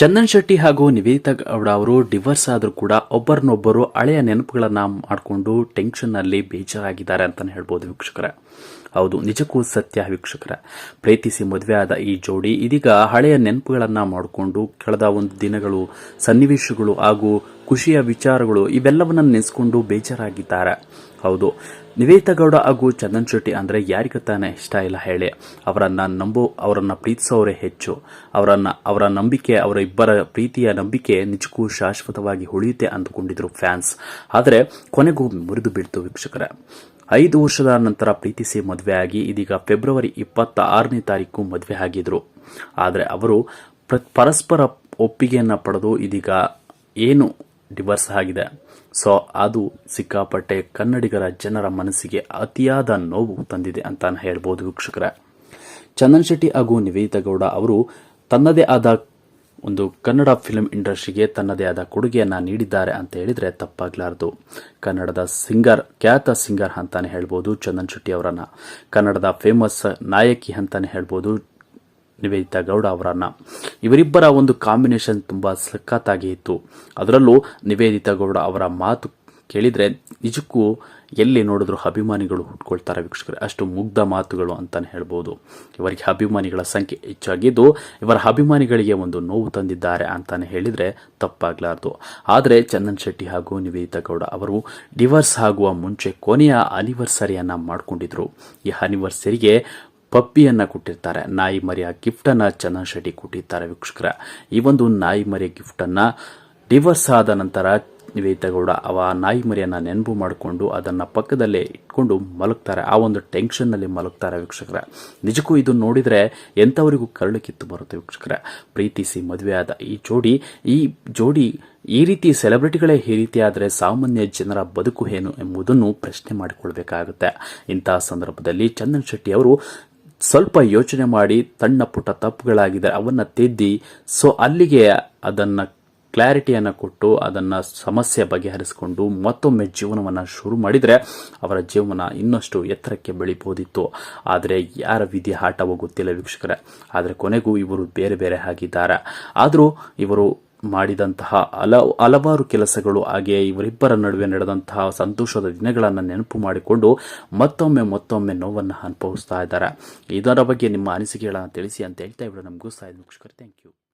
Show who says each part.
Speaker 1: ಚಂದನ್ ಶೆಟ್ಟಿ ಹಾಗೂ ನಿವೇದಿತಾ ಗೌಡ ಅವರು ಡಿವರ್ಸ್ ಆದರೂ ಕೂಡ ಒಬ್ಬರನ್ನೊಬ್ಬರು ಹಳೆಯ ನೆನಪುಗಳನ್ನು ಮಾಡಿಕೊಂಡು ಟೆನ್ಷನ್ನಲ್ಲಿ ಬೇಜಾರಾಗಿದ್ದಾರೆ ಅಂತಾನೆ ಹೇಳ್ಬೋದು ವೀಕ್ಷಕರೇ. ಹೌದು, ನಿಜಕ್ಕೂ ಸತ್ಯ ವೀಕ್ಷಕರ. ಪ್ರೀತಿಸಿ ಮದುವೆ ಆದ ಈ ಜೋಡಿ ಇದೀಗ ಹಳೆಯ ನೆನಪುಗಳನ್ನ ಮಾಡಿಕೊಂಡು ಕಳೆದ ಒಂದು ದಿನಗಳು, ಸನ್ನಿವೇಶಗಳು ಹಾಗೂ ಖುಷಿಯ ವಿಚಾರಗಳು ಇವೆಲ್ಲವನ್ನ ನೆನೆಸ್ಕೊಂಡು ಬೇಜಾರಾಗಿದ್ದಾರೆ. ಹೌದು ನಿವೇದಿತಾ ಗೌಡ ಹಾಗೂ ಚಂದನ್ ಶೆಟ್ಟಿ ಅಂದ್ರೆ ಯಾರಿಗ ತಾನೇ ಇಷ್ಟ ಇಲ್ಲ ಹೇಳಿ. ಅವರನ್ನ ನಂಬೋ, ಅವರನ್ನ ಪ್ರೀತಿಸೋರೇ ಹೆಚ್ಚು. ಅವರನ್ನ, ಅವರ ನಂಬಿಕೆ, ಅವರ ಇಬ್ಬರ ಪ್ರೀತಿಯ ನಂಬಿಕೆ ನಿಜಕ್ಕೂ ಶಾಶ್ವತವಾಗಿ ಉಳಿಯುತ್ತೆ ಅಂದುಕೊಂಡಿದ್ರು ಫ್ಯಾನ್ಸ್. ಆದರೆ ಕೊನೆಗೂ ಮುರಿದು ಬೀಳ್ತು ವೀಕ್ಷಕರ. ಐದು ವರ್ಷದ ನಂತರ ಪ್ರೀತಿಸಿ ಮದುವೆಯಾಗಿ ಇದೀಗ ಫೆಬ್ರವರಿ ಇಪ್ಪತ್ತ ಆರನೇ ತಾರೀಕು ಮದುವೆ ಆಗಿದ್ರು. ಆದರೆ ಅವರು ಪ್ರ- ಪರಸ್ಪರ ಒಪ್ಪಿಗೆಯನ್ನು ಪಡೆದು ಇದೀಗ ಏನು ಡಿವರ್ಸ್ ಆಗಿದೆ. ಸೊ, ಅದು ಸಿಕ್ಕಾಪಟ್ಟೆ ಕನ್ನಡಿಗರ ಜನರ ಮನಸ್ಸಿಗೆ ಅತಿಯಾದ ನೋವು ತಂದಿದೆ ಅಂತ ಹೇಳ್ಬೋದು ವೀಕ್ಷಕರೇ. ಚಂದನ್ ಶೆಟ್ಟಿ ಹಾಗೂ ನಿವೇದಿತಾ ಗೌಡ ಅವರು ತನ್ನದೇ ಆದ ಒಂದು ಕನ್ನಡ ಫಿಲ್ಮ್ ಇಂಡಸ್ಟ್ರಿಗೆ ತನ್ನದೇ ಆದ ಕೊಡುಗೆಯನ್ನ ನೀಡಿದ್ದಾರೆ ಅಂತ ಹೇಳಿದ್ರೆ ತಪ್ಪಾಗ್ಲಾರದು. ಕನ್ನಡದ ಸಿಂಗರ್, ಖ್ಯಾತ ಸಿಂಗರ್ ಅಂತಾನೆ ಹೇಳ್ಬೋದು ಚಂದನ್ ಶೆಟ್ಟಿ ಅವರನ್ನ. ಕನ್ನಡದ ಫೇಮಸ್ ನಾಯಕಿ ಅಂತಾನೆ ಹೇಳ್ಬೋದು ನಿವೇದಿತಾ ಗೌಡ ಅವರನ್ನ. ಇವರಿಬ್ಬರ ಒಂದು ಕಾಂಬಿನೇಷನ್ ತುಂಬ ಸಖತ್ತಾಗಿ ಇತ್ತು. ಅದರಲ್ಲೂ ನಿವೇದಿತಾ ಗೌಡ ಅವರ ಮಾತು ಕೇಳಿದ್ರೆ ನಿಜಕ್ಕೂ ಎಲ್ಲಿ ನೋಡಿದ್ರು ಅಭಿಮಾನಿಗಳು ಹುಟ್ಕೊಳ್ತಾರೆ ವೀಕ್ಷಕರೇ. ಅಷ್ಟು ಮುಗ್ಧ ಮಾತುಗಳು ಅಂತಾನೆ ಹೇಳ್ಬೋದು. ಇವರಿಗೆ ಅಭಿಮಾನಿಗಳ ಸಂಖ್ಯೆ ಹೆಚ್ಚಾಗಿದ್ದು ಇವರ ಅಭಿಮಾನಿಗಳಿಗೆ ಒಂದು ನೋವು ತಂದಿದ್ದಾರೆ ಅಂತಾನೆ ಹೇಳಿದ್ರೆ ತಪ್ಪಾಗ್ಲಾರ್ದು. ಆದರೆ ಚಂದನ್ ಶೆಟ್ಟಿ ಹಾಗೂ ನಿವೇದಿತಾ ಗೌಡ ಅವರು ಡಿವರ್ಸ್ ಆಗುವ ಮುಂಚೆ ಕೊನೆಯ ಅನಿವರ್ಸರಿಯನ್ನ ಮಾಡಿಕೊಂಡಿದ್ರು. ಈ ಅನಿವರ್ಸರಿಗೆ ಪಪ್ಪಿಯನ್ನ ಕೊಟ್ಟಿರ್ತಾರೆ. ನಾಯಿ ಮರಿಯ ಗಿಫ್ಟನ್ನು ಚಂದನ್ ಶೆಟ್ಟಿ ಕೊಟ್ಟಿರ್ತಾರೆ ವೀಕ್ಷಕರ. ಈ ಒಂದು ನಾಯಿ ಮರಿ ಗಿಫ್ಟನ್ನು ಡಿವರ್ಸ್ ಆದ ನಂತರ ನಿವೇದಗೌಡ ಗೌಡ ಅವ ನಾಯಿ ಮರಿಯನ್ನು ನೆನಪು ಮಾಡಿಕೊಂಡು ಅದನ್ನು ಪಕ್ಕದಲ್ಲೇ ಇಟ್ಕೊಂಡು ಮಲಗ್ತಾರೆ. ಆ ಒಂದು ಟೆನ್ಷನ್ನಲ್ಲಿ ಮಲಗ್ತಾರೆ ವೀಕ್ಷಕರ. ನಿಜಕ್ಕೂ ಇದು ನೋಡಿದರೆ ಎಂಥವರಿಗೂ ಕರಳು ಕಿತ್ತು ಬರುತ್ತೆ ವೀಕ್ಷಕರ. ಪ್ರೀತಿಸಿ ಮದುವೆಯಾದ ಈ ಜೋಡಿ ಈ ಜೋಡಿ ಈ ರೀತಿ ಸೆಲೆಬ್ರಿಟಿಗಳೇ ಈ ರೀತಿ ಆದರೆ ಸಾಮಾನ್ಯ ಜನರ ಬದುಕು ಏನು ಎಂಬುದನ್ನು ಪ್ರಶ್ನೆ ಮಾಡಿಕೊಳ್ಬೇಕಾಗುತ್ತೆ. ಇಂತಹ ಸಂದರ್ಭದಲ್ಲಿ ಚಂದನ್ ಶೆಟ್ಟಿ ಅವರು ಸ್ವಲ್ಪ ಯೋಚನೆ ಮಾಡಿ ತಣ್ಣ ಪುಟ್ಟ ತಪ್ಪುಗಳಾಗಿದೆ ಅವನ್ನು ತಿದ್ದಿ ಸೊ ಅಲ್ಲಿಗೆ ಅದನ್ನು ಕ್ಲಾರಿಟಿಯನ್ನು ಕೊಟ್ಟು ಅದನ್ನ ಸಮಸ್ಯೆ ಬಗೆಹರಿಸಿಕೊಂಡು ಮತ್ತೊಮ್ಮೆ ಜೀವನವನ್ನು ಶುರು ಮಾಡಿದರೆ ಅವರ ಜೀವನ ಇನ್ನಷ್ಟು ಎತ್ತರಕ್ಕೆ ಬೆಳಿಬೋದಿತ್ತು. ಆದರೆ ಯಾರ ವಿಧಿ ಆಟವೋ ಗೊತ್ತಿಲ್ಲ ವೀಕ್ಷಕರೇ. ಆದರೆ ಕೊನೆಗೂ ಇವರು ಬೇರೆ ಬೇರೆ ಆಗಿದ್ದಾರೆ. ಆದರೂ ಇವರು ಮಾಡಿದಂತಹ ಹಲವು ಹಲವಾರು ಕೆಲಸಗಳು, ಹಾಗೆ ಇವರಿಬ್ಬರ ನಡುವೆ ನಡೆದಂತಹ ಸಂತೋಷದ ದಿನಗಳನ್ನು ನೆನಪು ಮಾಡಿಕೊಂಡು ಮತ್ತೊಮ್ಮೆ ಮತ್ತೊಮ್ಮೆ ನೋವನ್ನು ಅನುಭವಿಸ್ತಾ ಇದ್ದಾರೆ. ಇದರ ಬಗ್ಗೆ ನಿಮ್ಮ ಅನಿಸಿಕೆಗಳನ್ನು ತಿಳಿಸಿ ಅಂತ ಹೇಳ್ತಾ ಇವರು. ನಮಗೂ ಸಾಯ್ದು ಮುಖ್ಯ ಥ್ಯಾಂಕ್ ಯು